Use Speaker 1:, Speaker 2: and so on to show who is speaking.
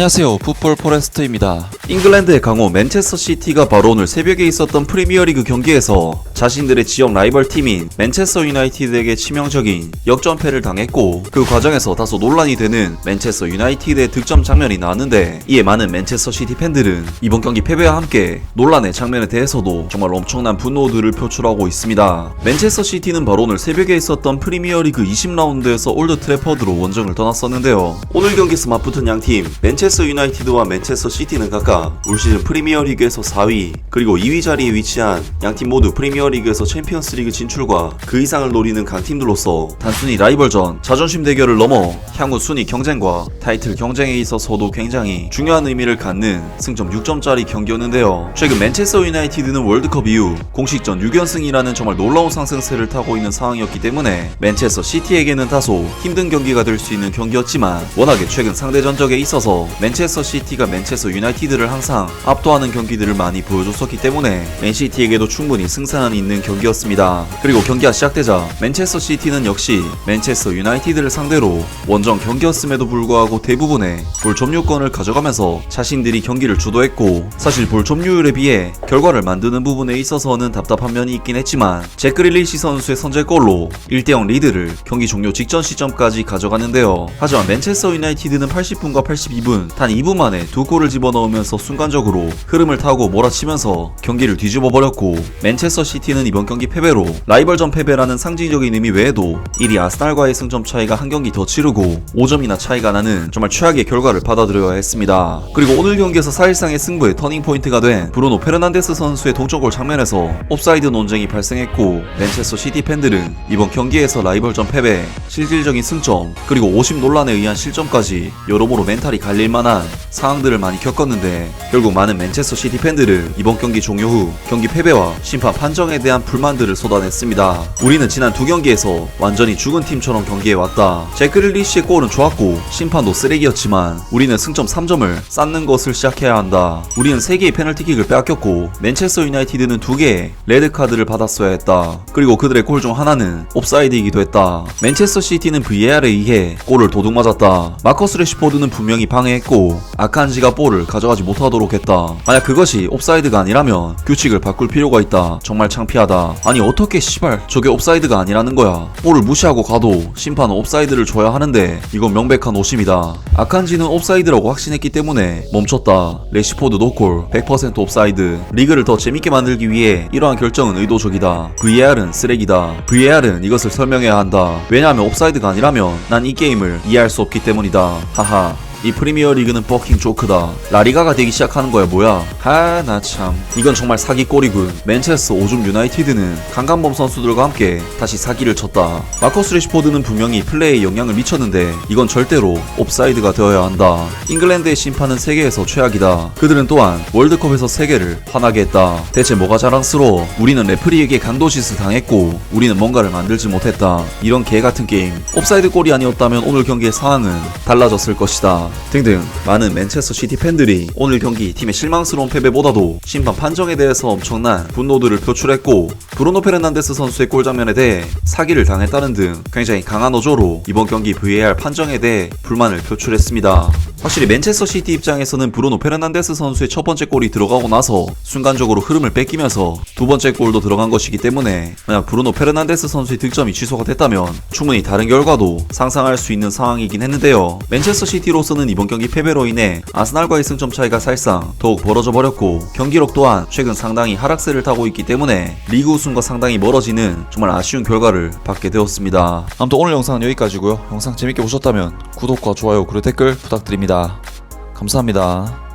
Speaker 1: 안녕하세요. 풋볼 포레스트입니다. 잉글랜드의 강호 맨체스터 시티가 바로 오늘 새벽에 있었던 프리미어리그 경기에서 자신들의 지역 라이벌 팀인 맨체스터 유나이티드에게 치명적인 역전패를 당했고 그 과정에서 다소 논란이 되는 맨체스터 유나이티드의 득점 장면이 나왔는데 이에 많은 맨체스터 시티 팬들은 이번 경기 패배와 함께 논란의 장면에 대해서도 정말 엄청난 분노들을 표출하고 있습니다. 맨체스터 시티는 바로 오늘 새벽에 있었던 프리미어리그 20라운드에서 올드 트래퍼드로 원정을 떠났었는데요. 오늘 경기에서 맞붙은 양팀 맨체스터 유나이티드와 맨체스터 시티는 각각 올 시즌 프리미어리그에서 4위 그리고 2위 자리에 위치한 양팀 모두 프리미어리그에서 챔피언스리그 진출과 그 이상을 노리는 강팀들로서 단순히 라이벌전, 자존심 대결을 넘어 향후 순위 경쟁과 타이틀 경쟁에 있어서도 굉장히 중요한 의미를 갖는 승점 6점짜리 경기였는데요. 최근 맨체스터 유나이티드는 월드컵 이후 공식전 6연승이라는 정말 놀라운 상승세를 타고 있는 상황이었기 때문에 맨체스터 시티에게는 다소 힘든 경기가 될 수 있는 경기였지만 워낙에 최근 상대 전적에 있어서 맨체스터 시티가 맨체스터 유나이티드를 항상 압도하는 경기들을 많이 보여줬었기 때문에 맨시티에게도 충분히 승산은 있는 경기였습니다. 그리고 경기가 시작되자 맨체스터 시티는 역시 맨체스터 유나이티드를 상대로 원정 경기였음에도 불구하고 대부분의 볼 점유권을 가져가면서 자신들이 경기를 주도했고 사실 볼 점유율에 비해 결과를 만드는 부분에 있어서는 답답한 면이 있긴 했지만 제크릴리시 선수의 선제골로 1대0 리드를 경기 종료 직전 시점까지 가져갔는데요. 하지만 맨체스터 유나이티드는 80분과 82분 단 2분 만에 두 골을 집어넣으면서 순간적으로 흐름을 타고 몰아치면서 경기를 뒤집어 버렸고 맨체스터 시티는 이번 경기 패배로 라이벌전 패배라는 상징적인 의미 외에도 1위 아스날과의 승점 차이가 한 경기 더 치르고 5점이나 차이가 나는 정말 최악의 결과를 받아들여야 했습니다. 그리고 오늘 경기에서 사실상의 승부의 터닝 포인트가 된 브루노 페르난데스 선수의 동점골 장면에서 옵사이드 논쟁이 발생했고 맨체스터 시티 팬들은 이번 경기에서 라이벌전 패배, 실질적인 승점, 그리고 50 논란에 의한 실점까지 여러모로 멘탈이 갈릴 만한 상황들을 많이 겪었는데 결국 많은 맨체스터 시티 팬들은 이번 경기 종료 후 경기 패배와 심판 판정에 대한 불만들을 쏟아냈습니다. 우리는 지난 두 경기에서 완전히 죽은 팀처럼 경기에 왔다. 제크릴리시의 골은 좋았고 심판도 쓰레기였지만 우리는 승점 3점을 쌓는 것을 시작해야 한다. 우리는 3개의 페널티킥을 빼앗겼고 맨체스터 유나이티드는 2개의 레드카드를 받았어야 했다. 그리고 그들의 골 중 하나는 옵사이드이기도 했다. 맨체스터 시티는 VAR에 의해 골을 도둑 맞았다. 마커스 레시포드는 분명히 방해했고 아칸지가 볼을 가져가지 못 하도록 했다. 만약 그것이 옵사이드가 아니라면 규칙을 바꿀 필요가 있다. 정말 창피하다. 아니 어떻게 씨발 저게 옵사이드가 아니라는 거야. 볼을 무시하고 가도 심판은 옵사이드를 줘야 하는데 이건 명백한 오심이다. 아칸지는 옵사이드라고 확신했기 때문에 멈췄다. 레시포드 노골 100% 옵사이드. 리그를 더 재밌게 만들기 위해 이러한 결정은 의도적이다. VAR은 쓰레기다. VAR은 이것을 설명해야 한다. 왜냐하면 옵사이드가 아니라면 난 이 게임을 이해할 수 없기 때문이다. 하하. 이 프리미어 리그는 버킹 조크다. 라리가가 되기 시작하는 거야 뭐야? 하 나 참. 이건 정말 사기 꼴이군. 맨체스터 오줌 유나이티드는 강간범 선수들과 함께 다시 사기를 쳤다. 마커스 레시포드는 분명히 플레이에 영향을 미쳤는데 이건 절대로 옵사이드가 되어야 한다. 잉글랜드의 심판은 세계에서 최악이다. 그들은 또한 월드컵에서 세계를 화나게 했다. 대체 뭐가 자랑스러워? 우리는 레프리에게 강도짓을 당했고 우리는 뭔가를 만들지 못했다. 이런 개 같은 게임. 옵사이드 골이 아니었다면 오늘 경기의 상황은 달라졌을 것이다. 등등 많은 맨체스터 시티 팬들이 오늘 경기 팀의 실망스러운 패배보다도 심판 판정에 대해서 엄청난 분노들을 표출했고 브루노 페르난데스 선수의 골 장면에 대해 사기를 당했다는 등 굉장히 강한 어조로 이번 경기 VAR 판정에 대해 불만을 표출했습니다. 확실히 맨체스터 시티 입장에서는 브루노 페르난데스 선수의 첫 번째 골이 들어가고 나서 순간적으로 흐름을 뺏기면서 두 번째 골도 들어간 것이기 때문에 만약 브루노 페르난데스 선수의 득점이 취소가 됐다면 충분히 다른 결과도 상상할 수 있는 상황이긴 했는데요. 맨체스터 시티로서는 이번 경기 패배로 인해 아스날과의 승점 차이가 사실상 더욱 벌어져 버렸고 경기력 또한 최근 상당히 하락세를 타고 있기 때문에 리그 우승과 상당히 멀어지는 정말 아쉬운 결과를 받게 되었습니다. 아무튼 오늘 영상은 여기까지고요. 영상 재밌게 보셨다면 구독과 좋아요 그리고 댓글 부탁드립 니다. 감사합니다.